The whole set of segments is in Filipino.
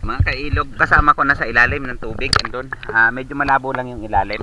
Mga kailog, kasama ko na sa ilalim ng tubig. Andun, ah, medyo malabo lang yung ilalim.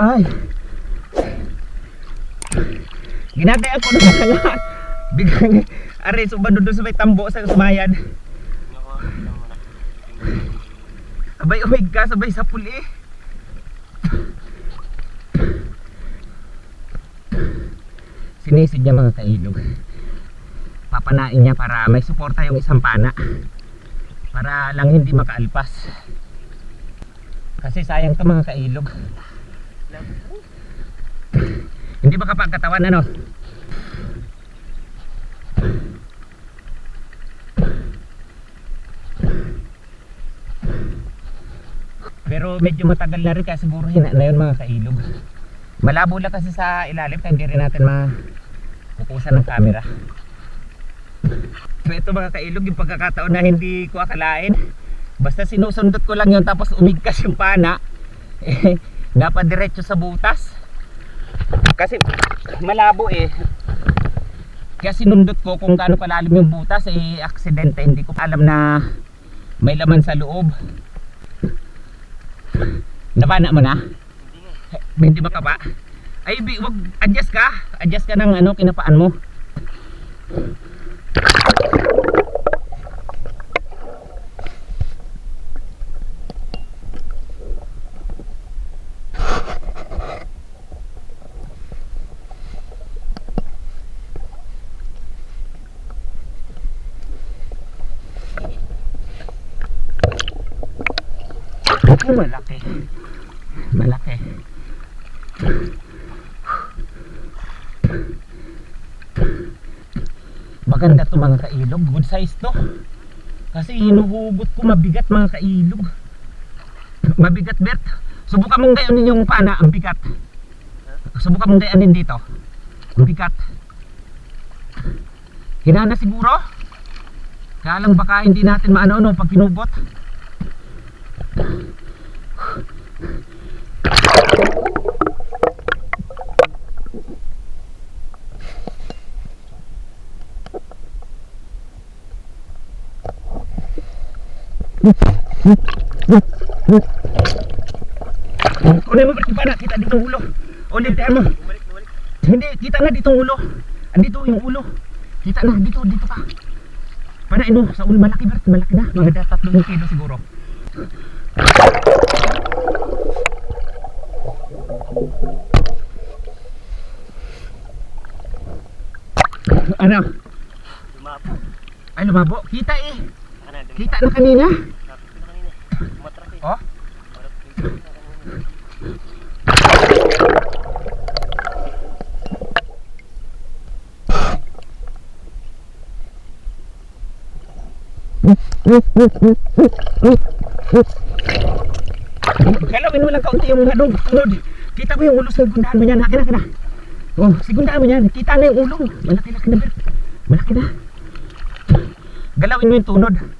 Ay. Ginadaan ko na kaya. Biglang are subad doon sa may tambo sa sumayan. Abay umig ka sabay sa puli. Sinisid niya mga kailog. Papanain niya para may suporta yung isang pana. Para lang hindi makaalpas. Kasi sayang to mga kailog. Hindi ba kapagkatawan ano? Pero medyo matagal na rin kaya siguro hina na yun mga kailog. Malabo lang kasi sa ilalim kaya hindi rin natin makukusan ng camera. So ito mga kailog yung pagkakataon na hindi ko akalain. Basta sinusundot ko lang yun tapos umigkas yung pana. Eh, dapat diretso sa butas. Kasi malabo eh. Kaya sinundot ko kung gaano kalalim yung butas eh aksidente hindi ko alam na may laman sa loob. Napana mo na? Hindi ba ka ba? Ay, wag adjust ka. Adjust ka ng ano kinapaan mo. Oh, malaki. Malaki. Maganda to mga kailog. Good size to. Kasi hinuhugot ko mabigat mga kailog. Mabigat Bert. Subukan mong gayanin yung pana. Ang bigat. Subukan mong gayanin dito. Ang bigat. Hinana siguro. Kaya lang baka hindi natin maano-ano pag kinubot. Kunin mo berarti pana, kita dito ulo. Ulit mo. Hindi, kita na dito ulo. Andito yung ulo. Kita na, dito, dito pa. Pana, ino, sa ulo malaki Bert, malaki na. Mga tatlong kilo siguro. Ano? Lumabo. Ay, lumabo. Kita eh. Kita na kanina. Oh? Galawin mo lang kaunti yung ano, tunod. Kita mo yung ulo sa gundaan mo yan. Haki na, haki na. Oh, sigundaan mo yan. Kita na yung ulo. Malaki-laki na. Malaki na. Galawin mo yung tunod.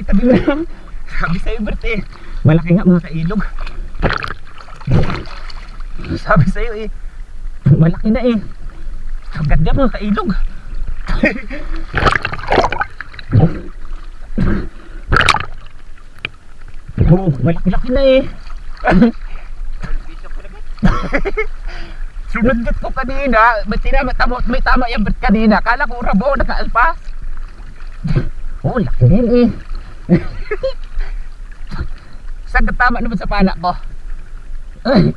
itabi lang. Sabi sa'yo Bert eh. Malaki nga mga kailog. Sabi sa'yo eh. Malaki na eh. Ang ganda mga kailog. Oh, malaki-laki na eh. Sunod ko kanina, may tinama, tama, may tama yung Bert kanina. Kala ko urabo, nakaalpas. Oh, laki din eh. Saan ka tama naman sa pana ko? Ay.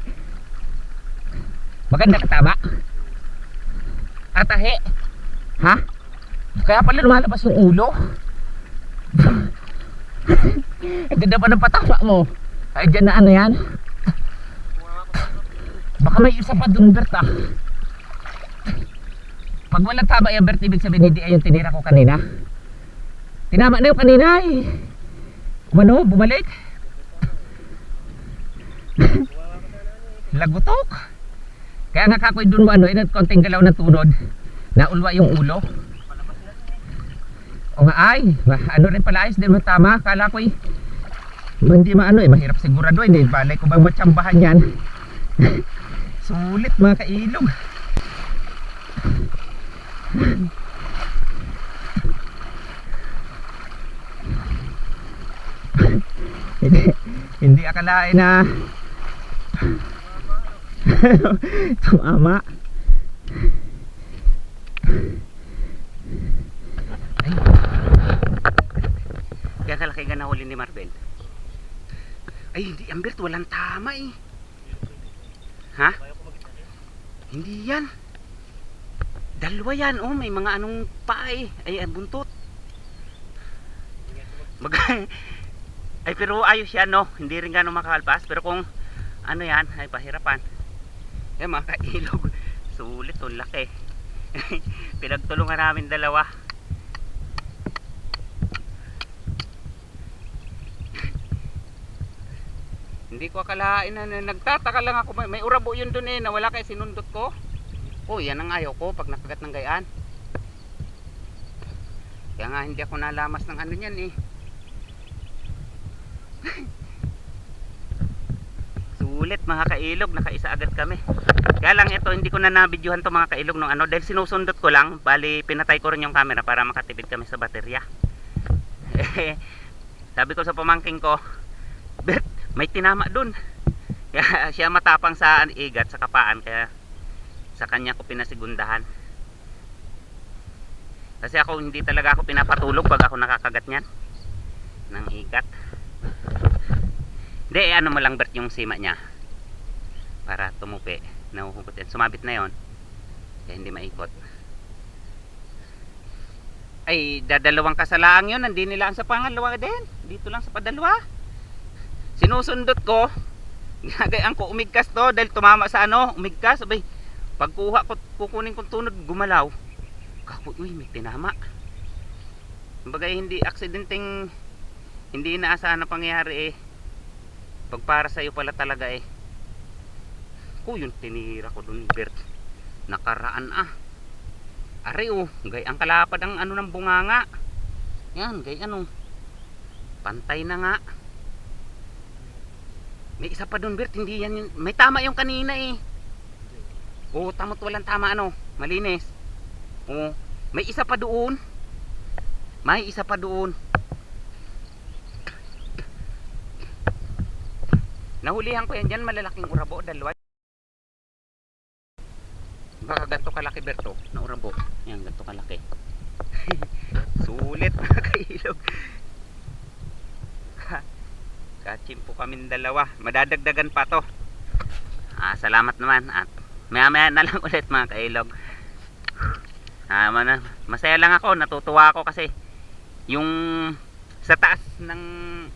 Maganda ka tama? Atahe? Ha? Kaya pala lumalabas yung ulo. Ang ganda pa ng patama mo. Ay, dyan na ano yan? Baka may isa pa dun, Bert ah. Pag walang tama yan, Bert, ibig sabihin hindi ay yung tinira ko kanina. Tinama na yung kanina eh. Umano, bumalik. Lagutok. Kaya nga kakoy dun mo ano, inat konting galaw ng tunod. Naulwa yung ulo. O nga ay, ano rin pala ayos din mo tama. Kala ko eh, hindi maano eh, mahirap sigurado eh. Balay ko bang matsambahan yan. Sulit mga kailog. Hindi, hindi akalain na tumama. Ay. Kaya kalaki ka nahuli ni Marvel. Ay, hindi, Ambert, walang tama eh. Ha? Hindi yan. Dalawa yan, oh, may mga anong paa eh. Ay, buntot. Mag ay, pero ayos yan, no? Hindi rin gano'ng makakalpas. Pero kung ano yan, ay pahirapan. Eh, mga kailog. Sulit, oh, laki. Pinagtulungan namin dalawa. Hindi ko akalain na, na nagtataka lang ako. May, urabo yun dun eh, na wala kay sinundot ko. Oh, yan ang ayaw ko pag nakagat ng gayaan. Kaya nga hindi ako nalamas ng ano niyan eh. Sulit mga kailog, nakaisa agad kami. Kaya lang ito, hindi ko na nabidyohan to mga kailog nung ano dahil sinusundot ko lang, bali pinatay ko rin yung camera para makatipid kami sa baterya. Sabi ko sa pamangking ko, Bet, may tinama dun. Siya matapang sa igat, sa kapaan, kaya sa kanya ko pinasigundahan. Kasi ako hindi talaga ako pinapatulog pag ako nakakagat niyan ng igat. Hindi, eh, ano mo lang Bert yung sima niya para tumupi. Nahuhugot yan. Sumabit na yon kaya hindi maikot. Ay, dadalawang kasalaang yun. Hindi nila ang sa pangalawa din. Dito lang sa padalwa. Sinusundot ko. Ginagayaan ko umigkas to dahil tumama sa ano, umigkas. Abay, pagkuha ko, kukunin kong tunod, gumalaw. Kako, uy, may tinama. Kumbaga hindi aksidenteng hindi inaasahan na pangyayari eh. Pag para sa'yo pala talaga eh. Ko yung tinira ko dun, Bert. Nakaraan ah. Are oh, gay ang kalapad ang ano ng bunganga. Yan, gay ano. Pantay na nga. May isa pa dun, Bert, hindi yan yun. May tama yung kanina eh. Oo, tamot walang tama ano. Malinis. Oo, may isa pa doon. May isa pa doon. Nahulihan ko yan dyan, malalaking urabo, dalawa. Baka ganito kalaki Berto, na urabo. Yan, ganito kalaki. Sulit mga kailog. Kachimpo kami dalawa. Madadagdagan pa to. Ah, salamat naman. At maya maya na lang ulit mga kailog. Ah, mana, masaya lang ako, natutuwa ako kasi yung sa taas ng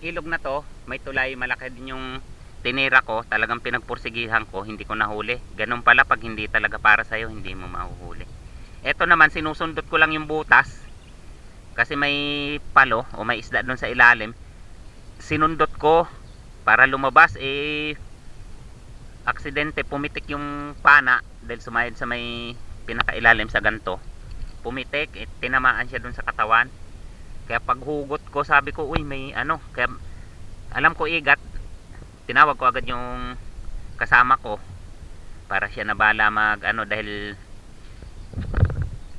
ilog na to, may tulay malaki din yung tinira ko, talagang pinagpursigihan ko, hindi ko nahuli. Ganun pala pag hindi talaga para sa'yo, hindi mo mahuhuli. Ito naman, sinusundot ko lang yung butas. Kasi may palo o may isda doon sa ilalim. Sinundot ko para lumabas, eh, aksidente, pumitik yung pana dahil sumayad sa may pinakailalim sa ganto. Pumitik, eh, tinamaan siya doon sa katawan. Kaya paghugot ko, sabi ko, uy, may ano, kaya alam ko igat, tinawag ko agad yung kasama ko para siya nabala mag ano dahil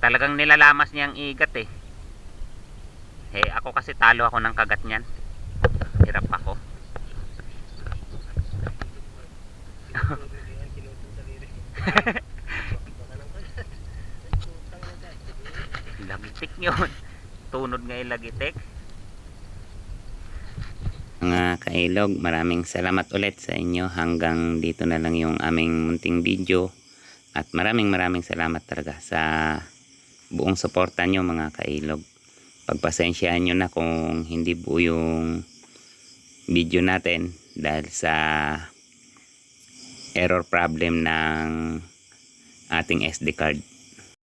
talagang nilalamas niyang igat eh. Eh ako kasi talo ako ng kagat niyan. Hirap ako. Lagitik yun. Tunod nga yung lagitik. Kailog maraming salamat ulit sa inyo. Hanggang dito na lang yung aming munting video. At maraming maraming salamat talaga sa buong suporta nyo mga kailog. Pagpasensyaan nyo na kung hindi buo yung video natin dahil sa error problem ng ating SD card